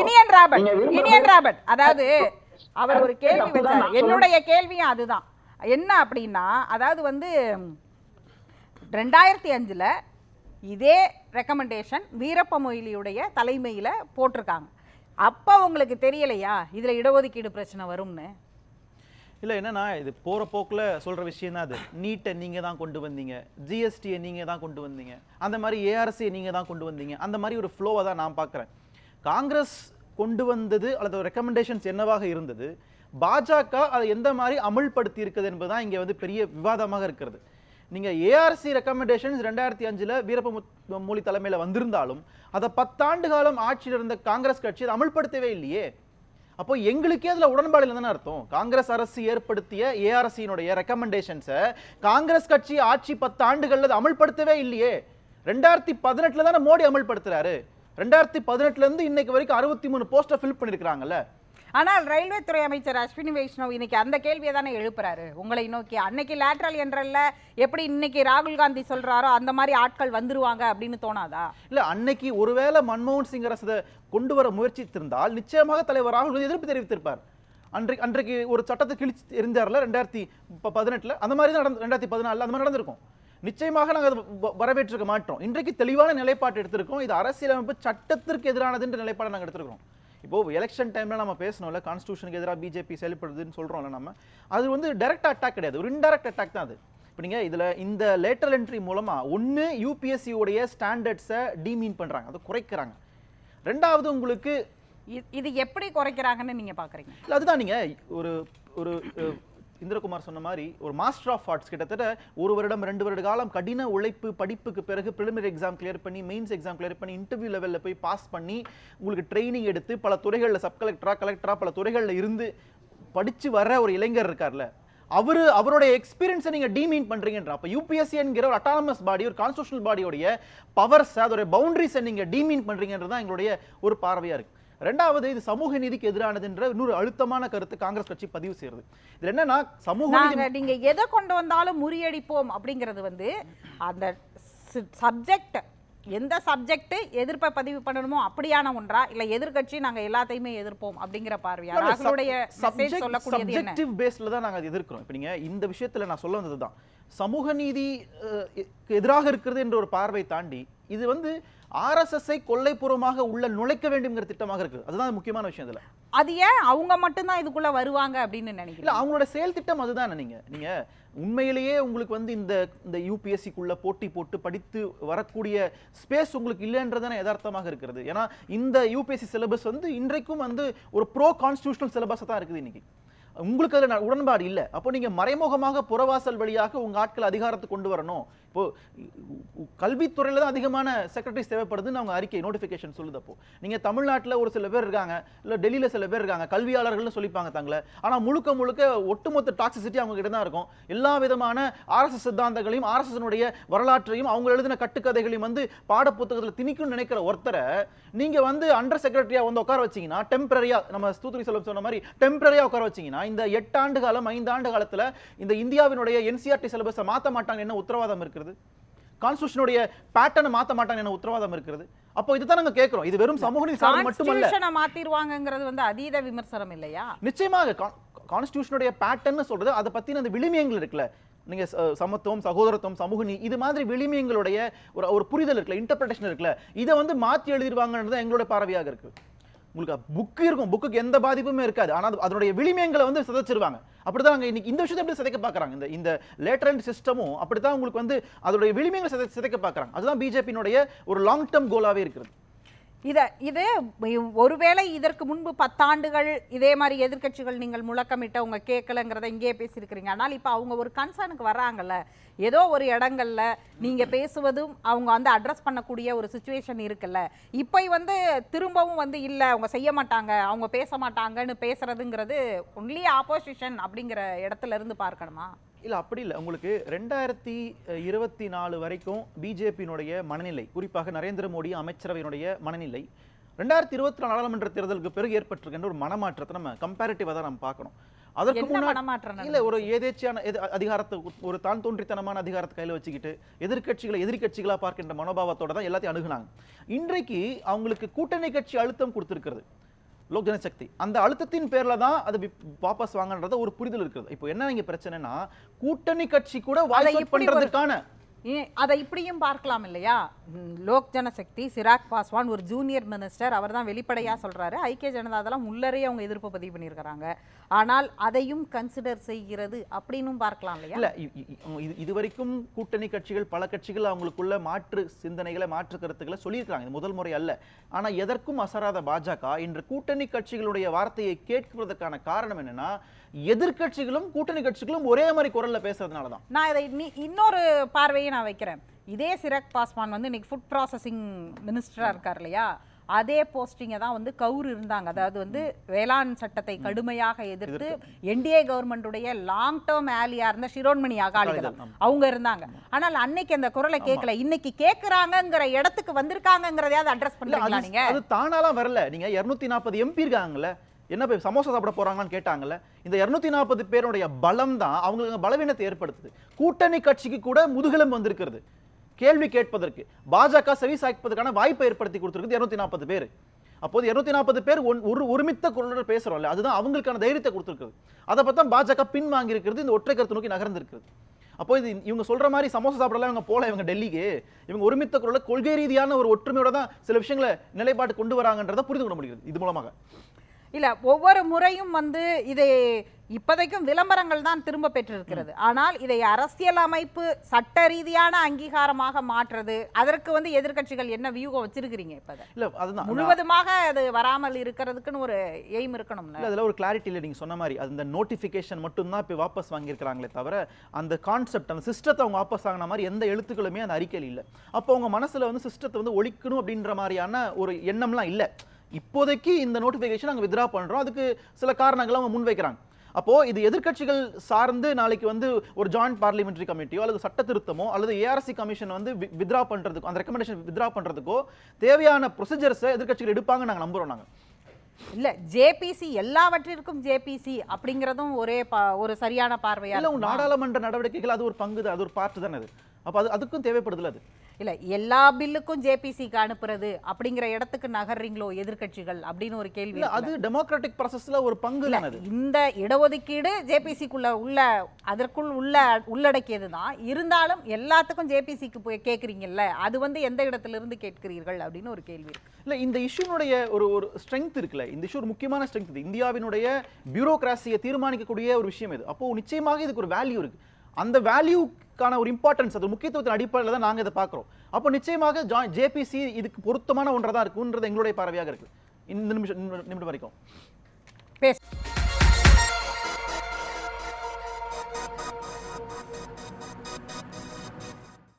Iniyan Robert Iniyan Robert. அதாவது அவர் ஒரு கேள்வி வச்சார். என்னுடைய கேள்வியும் அதுதான். என்ன அப்படின்னா அதாவது வந்து ரெண்டாயிரத்தி அஞ்சுல இதே ரெக்கமெண்டேஷன் வீரப்ப மொய்லியுடைய தலைமையில போட்டிருக்காங்க. அப்ப உங்களுக்கு தெரியலையா? இதுல இடஒதுக்கீடு பிரச்சனை வரும்னு. இல்லை என்னன்னா இது போகிற போக்கில் சொல்கிற விஷயம் தான் அது. நீட்டை நீங்கள் தான் கொண்டு வந்தீங்க. ஜிஎஸ்டியை நீங்கள் தான் கொண்டு வந்தீங்க. அந்த மாதிரி ஏஆர்சியை நீங்கள் தான் கொண்டு வந்தீங்க. அந்த மாதிரி ஒரு ஃப்ளோவை தான் நான் பார்க்குறேன் காங்கிரஸ் கொண்டு வந்தது அல்லது ரெக்கமெண்டேஷன்ஸ் என்னவாக இருந்தது? பாஜக அதை எந்த மாதிரி அமல்படுத்தி இருக்குது என்பதுதான் இங்கே வந்து பெரிய விவாதமாக இருக்கிறது. நீங்கள் ஏஆர்சி ரெக்கமெண்டேஷன்ஸ் ரெண்டாயிரத்தி அஞ்சில் வீரப்ப மொழி தலைமையில் வந்திருந்தாலும் அதை பத்தாண்டு காலம் ஆட்சியில் இருந்த காங்கிரஸ் கட்சி அதை அமல்படுத்தவே இல்லையே. அப்போ எங்களுக்கே அதில் உடன்பாடு இல்லைன்னு அர்த்தம். காங்கிரஸ் அரசு ஏற்படுத்திய ஏஆர்சியினுடைய ரெக்கமெண்டேஷன்ஸை காங்கிரஸ் கட்சி ஆட்சி பத்து ஆண்டுகள்ல அமல்படுத்தவே இல்லையே. ரெண்டாயிரத்தி பதினெட்டில் தானே மோடி அமல்படுத்துறாரு. ரெண்டாயிரத்தி பதினெட்டுல இருந்து இன்னைக்கு வரைக்கும் அறுபத்தி மூணு போஸ்டர் ஃபில் பண்ணிருக்காங்கல்ல ஆனால் ரயில்வே துறை அமைச்சர் அஸ்வினி வைஷ்ணவ் இன்னைக்கு அந்த கேள்வியை தானே எழுப்புறாரு. உங்களை நோக்கி அன்னைக்கு லேட்ரல் என்றல்ல எப்படி இன்னைக்கு ராகுல் காந்தி சொல்றாரோ அந்த மாதிரி ஆட்கள் வந்துருவாங்க அப்படின்னு தோணாதா? இல்ல அன்னைக்கு ஒருவேளை மன்மோகன் சிங் அரசு கொண்டு வர முயற்சித்திருந்தால் நிச்சயமாக தலைவர் ராகுல் காந்தி எதிர்ப்பு தெரிவித்திருப்பார். அன்றைக்கு அன்றைக்கு ஒரு சட்டத்தை கிழிச்சு எரிஞ்சார்ல ரெண்டாயிரத்தி பதினெட்டுல அந்த மாதிரி தான் நடந்து ரெண்டாயிரத்தி பதினாலுல அந்த மாதிரி நடந்திருக்கும். நிச்சயமாக நாங்கள் வரவேற்றிருக்க மாட்டோம். இன்றைக்கு தெளிவான நிலைப்பாடு எடுத்திருக்கோம். இது அரசியலமைப்பு சட்டத்திற்கு எதிரானதுன்ற நிலைப்பாடை நாங்கள் எடுத்திருக்கிறோம். இப்போ எலெக்ஷன் டைம்ல நம்ம பேசணும்ல கான்ஸ்டியூஷனுக்கு எதிராக பிஜேபி செயல்படுதுன்னு சொல்றோம்ல நம்ம அது வந்து டைரக்ட் அட்டாக் கிடையாது. ஒரு இன்டைரக்ட் அட்டாக் தான் அது. இப்போ நீங்க இதுல இந்த லேட்டரல் என்ட்ரி மூலமா ஒன்னு யூபிஎஸ்சி உடைய ஸ்டாண்டர்ட்ஸை டீமீன் பண்றாங்க. அதை குறைக்கிறாங்க. ரெண்டாவது உங்களுக்கு இது எப்படி குறைக்கிறாங்கன்னு நீங்க பாக்குறீங்க? இல்ல அதுதான் நீங்க ஒரு ஒரு இந்திரகுமார் சொன்ன மாதிரி ஒரு மாஸ்டர் ஆஃப் ஆர்ட்ஸ் கிட்டத்தட்ட ஒரு வருடம் ரெண்டு வருட காலம் கடின உழைப்பு படிப்புக்கு பிறகு preliminary எக்ஸாம் கிளியர் பண்ணி மெயின்ஸ் எக்ஸாம் கிளியர் பண்ணி இன்டர்வியூ லெவலில் போய் பாஸ் பண்ணி உங்களுக்கு ட்ரைனிங் எடுத்து பல துறைகளில் சப் கலெக்டராக கலெக்டராக பல துறைகளில் இருந்து படித்து வர ஒரு இளைஞர் இருக்கார்ல அவர் அவருடைய எக்ஸ்பீரியன்ஸை நீங்கள் டீமீன் பண்ணுறீங்கன்ற அப்போ யூபிஎஸ்சி என்கிற ஒரு அட்டானமஸ் பாடி ஒரு கான்ஸ்டியூஷனல் பாடியோடைய பவர்ஸ் அதோட பவுண்டரிஸை நீங்கள் டீமீன் பண்ணுறீங்கன்றது தான் எங்களுடைய ஒரு பார்வையாக இருக்குது ரெண்டாவது இது சமூக நீதிக்கு எதிரானதுன்ற இன்னொரு அழுத்தமான கருத்து காங்கிரஸ் கட்சி பதிவு செய்யறது. இது என்னன்னா சமூக நாங்க எதை கொண்டு வந்தாலும் முறியடிப்போம் அப்படிங்கிறது வந்து அந்த சப்ஜெக்ட். எந்த சப்ஜெக்ட் எதிர்ப்பை பதிவு பண்ணணுமோ அப்படியான ஒன்றா இல்ல எதிர்க்கட்சி நாங்க எல்லாத்தையுமே எதிர்ப்போம் அப்படிங்கிற பார்வையா? ராகுலுடைய சப்ஜெக்டிவ் பேஸ்ல தான் நாங்க அதை எதிர்க்கிறோம். இப்போ நீங்க இந்த விஷயத்துல நான் சொல்ல வந்தது தான் சமூக நீதி எதிராக இருக்கிறது என்ற ஒரு பார்வை தாண்டி இது வந்து ஆர்எஸ்எஸ்ஐ கொள்ளைப்புறமாக உள்ள நுழைக்க வேண்டும்ங்கிற திட்டமாக இருக்குது அதுதான் முக்கியமான விஷயம் இதுல. அது ஏன் அவங்க மட்டும்தான் இதுக்குள்ள வருவாங்க அப்படின்னு நினைக்கிறேன் அவங்களோட செயல் திட்டம் அதுதானே நீங்க. நீங்க உண்மையிலேயே உங்களுக்கு வந்து இந்த இந்த யூபிஎஸ்சிக்குள்ள போட்டி போட்டு படித்து வரக்கூடிய ஸ்பேஸ் உங்களுக்கு இல்லைன்றதானே யதார்த்தமாக இருக்கிறது. ஏன்னா இந்த யூபிஎஸ்சி சிலபஸ் வந்து இன்றைக்கும் வந்து ஒரு ப்ரோ கான்ஸ்டியூஷனல் சிலபஸ் தான் இருக்குது இன்னைக்கு. உங்களுக்கு அதில் உடன்பாடு இல்லை. அப்போ நீங்கள் மறைமுகமாக புறவாசல் வழியாக உங்கள் ஆட்கள் அதிகாரத்துக்கு கொண்டு வரணும். இப்போ கல்வித்துறையில் தான் அதிகமான செக்ரட்டரிஸ் தேவைப்படுதுன்னு அவங்க அறிக்கை நோட்டிஃபிகேஷன் சொல்லுது அப்போ. நீங்கள் தமிழ்நாட்டில் ஒரு சில பேர் இருக்காங்க இல்லை டெல்லியில் சில பேர் இருக்காங்க கல்வியாளர்கள்னு சொல்லிப்பாங்க தங்களை. ஆனால் முழுக்க முழுக்க ஒட்டுமொத்த டாக்ஸிசிட்டி அவங்க கிட்ட தான் இருக்கும். எல்லா விதமான ஆர்எஸ்எஸ் சித்தாந்தங்களையும் ஆர்எஸ்எஸ்னுடைய வரலாற்றையும் அவங்க எழுதின கட்டுக்கதைகளையும் வந்து பாடப்புத்தகத்துல திணிக்கும்னு நினைக்கிற ஒருத்தரை நீங்கள் வந்து அண்டர் செக்ரட்டரியாக வந்து உட்கார வச்சீங்கன்னா டெம்பரரியாக நம்ம ஸ்தூத்ரி செல்வம் சொன்ன மாதிரி டெம்பரரியாக உட்கார வச்சீங்கன்னா இந்த எட்டு ஆண்டு காலம் ஐந்து ஆண்டு காலத்துல இந்த இந்தியாவினுடைய என்சிஆர்டி சிலபஸை மாத்த மாட்டாங்க என்ன உத்தரவாதம் இருக்கிறது கான்ஸ்டியூஷனுடைய பேட்டர்னை மாத்த மாட்டாங்க என்ன உத்தரவாதம் இருக்கிறது அப்போ இதுதான் நாங்க கேட்கிறோம். இது வெறும் சமூக நீதி மட்டுமல்ல. மாத்திருவாங்கிறது வந்து அதீத விமர்சனம் இல்லையா? நிச்சயமாக. கான்ஸ்டியூஷனுடைய பேட்டர்ன் சொல்றது அதை பத்தின அந்த விளிமியங்கள் இருக்குல்ல. நீங்க சமத்துவம் சகோதரத்துவம் சமூக நீதி இது மாதிரி விளிமியங்களுடைய ஒரு ஒரு புரிதல் இருக்குல்ல இன்டர்பிரேஷன் இருக்குல்ல. இதை வந்து மாத்தி எழுதிடுவாங்கன்றது எங்களோட பார்வையாக இருக்கு. உங்களுக்கு புக்கு இருக்கும். புக்குக்கு எந்த பாதிப்புமே இருக்காது. ஆனால் அதனுடைய விளிமியங்களை வந்து சிதைச்சிருவாங்க. அப்படி தான் இன்னைக்கு இந்த விஷயத்தை எப்படி சிதைக்க பார்க்குறாங்க? இந்த இந்த லேட்டரண்ட் சிஸ்டமும் அப்படித்தான் உங்களுக்கு வந்து அதனுடைய விளிமியங்களை சிதை சிதைக்க பார்க்குறாங்க. அதுதான் பிஜேபியினுடைய ஒரு லாங் டேர்ம் கோலாவே இருக்கிறது. இதை இது ஒருவேளை இதற்கு முன்பு பத்தாண்டுகள் இதே மாதிரி எதிர்க்கட்சிகள் நீங்கள் முழக்கமிட்ட அவங்க கேட்கலங்கிறத இங்கேயே பேசியிருக்கிறீங்க. ஆனால் இப்போ அவங்க ஒரு கன்சர்னுக்கு வராங்கல்ல. ஏதோ ஒரு இடங்கள்ல நீங்கள் பேசுவதும் அவங்க வந்து அட்ரஸ் பண்ணக்கூடிய ஒரு சுச்சுவேஷன் இருக்குல்ல. இப்போ வந்து திரும்பவும் வந்து இல்லை அவங்க செய்ய மாட்டாங்க அவங்க பேச மாட்டாங்கன்னு பேசுறதுங்கிறது ஒன்லி ஆப்போசிஷன் அப்படிங்கிற இடத்துல இருந்து பார்க்கணுமா? இல்ல அப்படி இல்ல. உங்களுக்கு ரெண்டாயிரத்தி இருபத்தி நாலு வரைக்கும் பிஜேபியினுடைய மனநிலை குறிப்பாக நரேந்திர மோடி அமைச்சரவையினுடைய மனநிலை ரெண்டாயிரத்தி இருபத்தி நாடாளுமன்ற தேர்தலுக்கு பிறகு ஏற்பட்டிருக்கின்ற ஒரு மனமாற்றத்தை நம்ம கம்பேரிட்டிவா தான் நம்ம பார்க்கணும். அதற்கு முன்னாடி இல்ல ஒரு ஏதேச்சியான அதிகாரத்தை ஒரு தான் தோன்றித்தனமான அதிகாரத்தை கையில வச்சுக்கிட்டு எதிர்க்கட்சிகளை எதிர்க்கட்சிகளா பார்க்கின்ற மனோபாவத்தோட தான் எல்லாத்தையும் அணுகுனாங்க. இன்றைக்கு அவங்களுக்கு கூட்டணி கட்சி அழுத்தம் கொடுத்திருக்கிறது. லோக் ஜனசக்தி. அந்த அழுத்தத்தின் பேர்ல தான் அது வாபஸ் வாங்கன்றத ஒரு புரிதல் இருக்குது இப்போ என்ன இங்க பிரச்சனைனா கூட்டணி கட்சி கூட வாய்ஸ் அவுட் அதை இப்படியும் பார்க்கலாம் இல்லையா? லோக் ஜனசக்தி சிராக் பாஸ்வான் ஒரு ஜூனியர் மினிஸ்டர் அவர் தான் வெளிப்படையாக சொல்கிறாரு ஐக்கிய ஜனதா தளம் உள்ளரே அவங்க எதிர்ப்பு பதிவு பண்ணியிருக்கிறாங்க. ஆனால் அதையும் கன்சிடர் செய்கிறது அப்படின்னும் பார்க்கலாம் இல்லையா? இல்லை இது இதுவரைக்கும் கூட்டணி கட்சிகள் பல கட்சிகள் அவங்களுக்குள்ள மாற்று சிந்தனைகளை மாற்று கருத்துக்களை சொல்லியிருக்காங்க இது முதல் முறை அல்ல. ஆனால் எதற்கும் அசராத பாஜக இன்று கூட்டணி கட்சிகளுடைய வார்த்தையை கேட்கிறதுக்கான காரணம் என்னென்னா எதிர்க்கட்சிகளும் கூட்டணி கட்சிகளும் ஒரே மாதிரி குரல்ல பேசுறதுனால தான் நான் இதை இன்னொரு பார்வையை நான் வைக்கிறேன். இதே சிராக் பாஸ்வான் வந்து இன்னைக்கு ஃபுட் ப்ராசஸிங் மினிஸ்டரா இருக்கார் இல்லையா? அதே போஸ்டிங்கை தான் வந்து கவுர் இருந்தாங்க. அதாவது வந்து வேளாண் சட்டத்தை கடுமையாக எதிர்த்து என்டிஏ கவர்மெண்டுடைய லாங் டேர்ம் ஆலியா இருந்த சிரோன்மணி அகாலிதளம். ஆமா. அவங்க இருந்தாங்க. ஆனால் அன்னைக்கு அந்த குரலை கேட்கல. இன்னைக்கு கேக்குறாங்கங்கிற இடத்துக்கு வந்திருக்காங்கங்கிறதையாவது அட்ரஸ் அது நீங்க? அது தானாலாம் வரல. நீங்க 240 நாற்பது எம்பி இருக்காங்கல்ல. என்ன போய் சமோசா சாப்பிட போறாங்கன்னு கேட்டாங்கல்ல இந்த 240 நாற்பது பேருடைய பலம் தான் அவங்களுக்கு பலவீனத்தை ஏற்படுத்துது. கூட்டணி கட்சிக்கு கூட முதுகெலும்பு வந்திருக்கிறது. கேள்வி கேட்பதற்கு பாஜக செவி சாய்ப்பதற்கான வாய்ப்பை ஏற்படுத்தி கொடுத்துருக்குது இரநூத்தி நாற்பது பேர். அப்போது 240 நாற்பது பேர் ஒன்- ஒரு ஒருமித்த குரலோட பேசுறோம்ல அதுதான் அவங்களுக்கான தைரியத்தை கொடுத்துருக்குது அதை பார்த்தா பாஜக பின் வாங்கியிருக்கிறது இந்த ஒற்றை கருத்து நோக்கி நகர்ந்திருக்கிறது. அப்போ இது இவங்க சொல்ற மாதிரி சமோசா சாப்பிடலாம் இவங்க போல இவங்க டெல்லிக்கு இவங்க ஒருமித்த குரல கொள்கை ரீதியான ஒரு ஒற்றுமையோட தான் சில விஷயங்களை நிலைப்பாட்டு கொண்டு வராங்கன்றதை புரிந்து கொள்ள முடிகிறது இது மூலமாக. இல்ல ஒவ்வொரு முறையும் வந்து இதை இப்போதைக்கும் விளம்பரங்கள் தான் திரும்ப பெற்றிருக்கிறது. ஆனால் இதை அரசியல் அமைப்பு சட்ட ரீதியான அங்கீகாரமாக மாற்றுறது அதற்கு வந்து எதிர்க்கட்சிகள் என்ன வியூகம் வச்சிருக்கிறீங்க இப்ப? இல்ல அதுதான். முழுவதுமாக அது வராமல் இருக்கிறதுக்குன்னு ஒரு எய்ம் இருக்கணும்ல. இல்ல அதுல ஒரு கிளாரிட்டி இல்லை நீங்க சொன்ன மாதிரி. அது இந்த நோட்டிஃபிகேஷன் மட்டும்தான் இப்போ வாபஸ் வாங்கியிருக்கிறாங்களே தவிர அந்த கான்செப்ட் அந்த சிஸ்டத்தை அவங்க வாபஸ் வாங்கின மாதிரி எந்த எழுத்துக்களுமே அந்த அறிக்கையில் இல்லை. அப்போ அவங்க மனசுல வந்து சிஸ்டத்தை வந்து ஒழிக்கணும் அப்படின்ற மாதிரியான ஒரு எண்ணம்லாம் இல்லை. இப்போதைக்கு இந்த நோட்டிஃபிகேஷன் நாங்கள் வித்ரா பண்றோம். அதுக்கு சில காரணங்களை அவங்க முன்வைக்கிறாங்க. அப்போ இது எதிர்க்கட்சிகள் சார்ந்து நாளைக்கு வந்து ஒரு ஜாயிண்ட் பார்லிமெண்டரி கமிட்டியோ அல்லது சட்ட திருத்தமோ அல்லது ஏஆர்சி கமிஷன் வந்து வித்ரா பண்றதுக்கோ அந்த ரெக்கமெண்டேஷன் வித்ரா பண்றதுக்கோ தேவையான ப்ரொசீஜர்ஸை எதிர்க்கட்சிகள் எடுப்பாங்கன்னு நாங்கள் நம்புறோம் நாங்க. இல்ல ஜேபிசி எல்லாவற்றிற்கும் ஜேபிசி அப்படிங்கறதும் ஒரே ஒரு சரியான பார்வையா? நாடாளுமன்ற நடவடிக்கைகள் அது ஒரு பங்கு அது ஒரு பார்ட் தானே அது. அப்ப அது அதுக்கும் தேவைப்படுதுல அது? இல்ல எல்லா பில்லுக்கும் ஜேபிசிக்கு அனுப்புறது அப்படிங்கிற இடத்துக்கு நகர்றீங்களோ எதிர்க்கட்சிகள் அப்படின்னு ஒரு கேள்வி. அது டெமோக்ராட்டிக் ப்ராசஸ்ல ஒரு பங்கு இந்த இடஒதுக்கீடு ஜேபிசிக்குள்ள உள்ள அதற்குள் உள்ள உள்ளடக்கியது தான் இருந்தாலும் எல்லாத்துக்கும் ஜேபிசிக்கு போய் கேக்குறீங்கல்ல அது வந்து எந்த இடத்துல இருந்து கேட்கிறீர்கள் அப்படின்னு ஒரு கேள்வி இல்ல இந்த இஷ்யூனுடைய ஒரு ஒரு ஸ்ட்ரென்த் இருக்குல்ல? இந்த இஷ்யூ ஒரு முக்கியமான ஸ்ட்ரென்த் இது. இந்தியாவினுடைய பியூரோகிராசியை தீர்மானிக்கக்கூடிய ஒரு விஷயம் இது. அப்போ நிச்சயமாக இதுக்கு ஒரு வேல்யூ இருக்கு. அந்த வேல்யூக்கான ஒரு இம்பார்ட்டன்ஸ் அது முக்கியத்துவத்தின் அடிப்படையில் தான் நாங்க இதை பார்க்குறோம். அப்போ நிச்சயமாக ஜேபிசி இதுக்கு பொருத்தமான ஒன்றா தான் இருக்குன்றது எங்களுடைய பார்வையாக இருக்கு. இந்த நிமிஷம் நிமிடம் வரைக்கும். பேச.